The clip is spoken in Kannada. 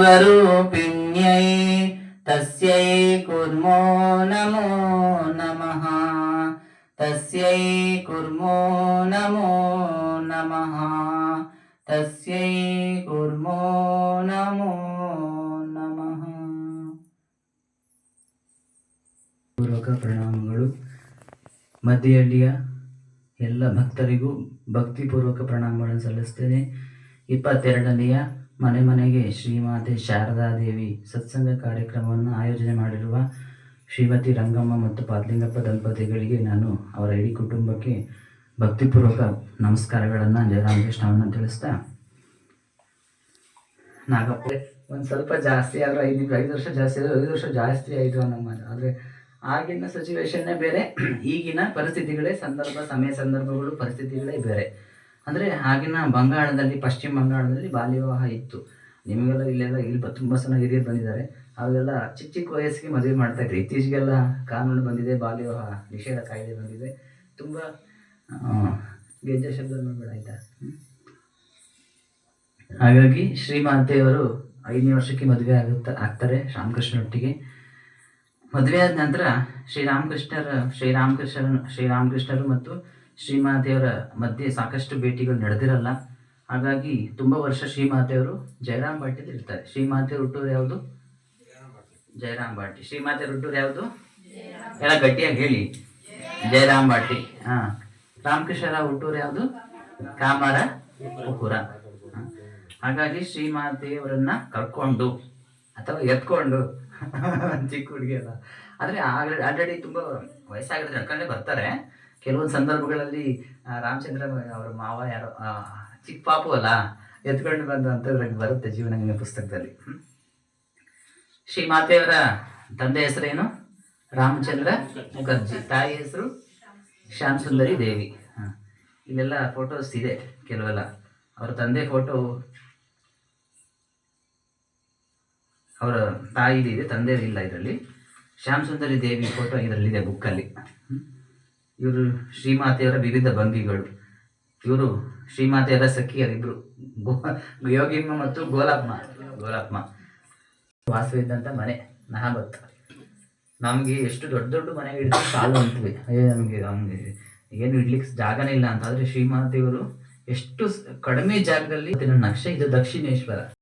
स्वरूपिण्यै तस्यै कुर्मो नमो नमः तस्यै कुर्मो नमो नमः तस्यै कुर्मो नमो नमः ಪೂರ್ವಕ ಪ್ರಣಾಮಗಳು ಮಧ್ಯಹಳ್ಳಿಯ ಎಲ್ಲ ಭಕ್ತರಿಗೂ ಭಕ್ತಿಪೂರ್ವಕ ಪ್ರಣಾಮಗಳನ್ನು ಸಲ್ಲಿಸ್ತೇನೆ ಇಪ್ಪತ್ತೆರಡನೆಯ ಮನೆ ಮನೆಗೆ ಶ್ರೀಮಾತೆ ಶಾರದಾದೇವಿ ಸತ್ಸಂಗ ಕಾರ್ಯಕ್ರಮವನ್ನು ಆಯೋಜನೆ ಮಾಡಿರುವ ಶ್ರೀಮತಿ ರಂಗಮ್ಮ ಮತ್ತು ಪಾದ್ಲಿಂಗಪ್ಪ ದಂಪತಿಗಳಿಗೆ ನಾನು ಅವರ ಇಡೀ ಕುಟುಂಬಕ್ಕೆ ಭಕ್ತಿಪೂರ್ವಕ ನಮಸ್ಕಾರಗಳನ್ನು ಜಯರಾಮಕೃಷ್ಣವನ್ನು ತಿಳಿಸ್ತಾ ನಾಗಪ್ಪ ಒಂದು ಸ್ವಲ್ಪ ಜಾಸ್ತಿ ಆದರೆ ಐದು ಐದು ವರ್ಷ ಜಾಸ್ತಿ ಆದರೆ ಐದು ವರ್ಷ ಜಾಸ್ತಿ ಆಯಿತು ನಮ್ಮ ಆದರೆ ಆಗಿನ ಸಿಚುವೇಶನ್ನೇ ಬೇರೆ, ಈಗಿನ ಪರಿಸ್ಥಿತಿಗಳೇ, ಸಂದರ್ಭ, ಸಮಯ ಸಂದರ್ಭಗಳು, ಪರಿಸ್ಥಿತಿಗಳೇ ಬೇರೆ. ಅಂದರೆ ಆಗಿನ ಬಂಗಾಳದಲ್ಲಿ, ಪಶ್ಚಿಮ ಬಂಗಾಳದಲ್ಲಿ ಬಾಲ್ಯ ವಿವಾಹ ಇತ್ತು. ನಿಮಗೆಲ್ಲ ಇಲ್ಲೆಲ್ಲ ಇಲ್ಲಿ ತುಂಬ ಜನ ಹಿರಿಯರು ಬಂದಿದ್ದಾರೆ. ಅವಾಗೆಲ್ಲ ಚಿಕ್ಕ ಚಿಕ್ಕ ವಯಸ್ಸಿಗೆ ಮದುವೆ ಮಾಡ್ತಾ ಇದ್ರು. ಇತ್ತೀಚೆಗೆಲ್ಲ ಕಾನೂನು ಬಂದಿದೆ, ಬಾಲ್ಯ ವಿವಾಹ ನಿಷೇಧ ಕಾಯ್ದೆ ಬಂದಿದೆ. ತುಂಬ ಗೆಜ್ಜೆ ಶಬ್ದ ಮಾಡಬೇಡ ಆಯ್ತಾ? ಹಾಗಾಗಿ ಶ್ರೀಮಾತೆಯವರು ಐದನೇ ವರ್ಷಕ್ಕೆ ಮದುವೆ ಆಗುತ್ತಾ, ಆಗ್ತಾರೆ ಶ್ರೀರಾಮಕೃಷ್ಣನೊಟ್ಟಿಗೆ. ಮದುವೆ ಆದ ನಂತರ ಶ್ರೀರಾಮಕೃಷ್ಣರ ಶ್ರೀರಾಮಕೃಷ್ಣ ಶ್ರೀರಾಮಕೃಷ್ಣರು ಮತ್ತು ಶ್ರೀಮಾತೆಯವರ ಮಧ್ಯೆ ಸಾಕಷ್ಟು ಭೇಟಿಗಳು ನಡೆದಿರಲ್ಲ. ಹಾಗಾಗಿ ತುಂಬ ವರ್ಷ ಶ್ರೀಮಾತೆಯವರು ಜಯರಾಮ್ ಬಾಟಿಯಲ್ಲಿ ಇರ್ತಾರೆ. ಶ್ರೀಮಾತೆಯವರು ಹುಟ್ಟೂರು ಯಾವುದು? ಜಯರಾಮ್ ಬಾಟಿ ಶ್ರೀಮಾತೆಯವರು ಹುಟ್ಟೂರು ಯಾವುದು? ಎಲ್ಲ ಗಟ್ಟಿಯಾಗಿ ಹೇಳಿ. ಜಯರಾಮ್ ಬಾಟಿ ಹಾ. ರಾಮಕೃಷ್ಣರ ಹುಟ್ಟೂರು ಯಾವುದು? ಕಾಮರ ಪುಕುರ ಹ. ಹಾಗಾಗಿ ಶ್ರೀಮಾತೆಯವರನ್ನ ಕರ್ಕೊಂಡು ಅಥವಾ ಎತ್ಕೊಂಡು ಚಿಕ್ಕ ಹುಡುಗಿ ಅಲ್ಲ. ಆದರೆ ಆಲ್ರೆಡಿ ತುಂಬ ವಯಸ್ಸಾಗಿರೋದು ನಡ್ಕೊಂಡೇ ಬರ್ತಾರೆ. ಕೆಲವೊಂದು ಸಂದರ್ಭಗಳಲ್ಲಿ ರಾಮಚಂದ್ರ ಅವರ ಮಾವ ಯಾರೋ ಚಿಕ್ಕ ಪಾಪು ಅಲ್ಲ, ಎತ್ಕೊಂಡು ಬಂದು ಅಂತದ್ರಾಗ ಬರುತ್ತೆ ಜೀವನ ಪುಸ್ತಕದಲ್ಲಿ. ಶ್ರೀ ಮಾತೆಯವರ ತಂದೆ ಹೆಸರೇನು ರಾಮಚಂದ್ರ ಮುಖರ್ಜಿ. ತಾಯಿ ಹೆಸರು ಶ್ಯಾಮ್ ಸುಂದರಿ ದೇವಿ. ಹ. ಇಲ್ಲೆಲ್ಲ ಫೋಟೋಸ್ ಇದೆ ಕೆಲವೆಲ್ಲ. ಅವರ ತಂದೆ ಫೋಟೋ ಅವರ ತಾಯಿ ಇದೆ ತಂದೆ ಇಲ್ಲ ಇದರಲ್ಲಿ. ಶ್ಯಾಮ್ ಸುಂದರಿ ದೇವಿ ಫೋಟೋ ಇದರಲ್ಲಿದೆ ಬುಕ್ಕಲ್ಲಿ ಇವರು ಶ್ರೀಮಾತೆಯರ ವಿವಿಧ ಭಂಗಿಗಳು. ಇವರು ಶ್ರೀಮಾತೆಯರ ಸಖಿಯರಿಬ್ರು. ಗೋ, ಯೋಗಿಮ್ಮ ಮತ್ತು ಗೋಲಾಪ್ಮ ಗೋಲಾಪ್ಮ ವಾಸವಿದ್ದಂಥ ಮನೆ, ನಹಾಬತ್. ನಮಗೆ ಎಷ್ಟು ದೊಡ್ಡ ದೊಡ್ಡ ಮನೆ ಹಿಡಿದು ಸಾಲು ಅಂತೀವಿ. ಅಯ್ಯೋ ನಮಗೆ ನಮಗೆ ಏನು ಇಡ್ಲಿಕ್ಕೆ ಜಾಗನೇ ಇಲ್ಲ ಅಂತ ಆದರೆ ಶ್ರೀಮಾತೆಯವರು ಎಷ್ಟು ಕಡಿಮೆ ಜಾಗದಲ್ಲಿ ನಕ್ಷೆ ಇದು ದಕ್ಷಿಣೇಶ್ವರ.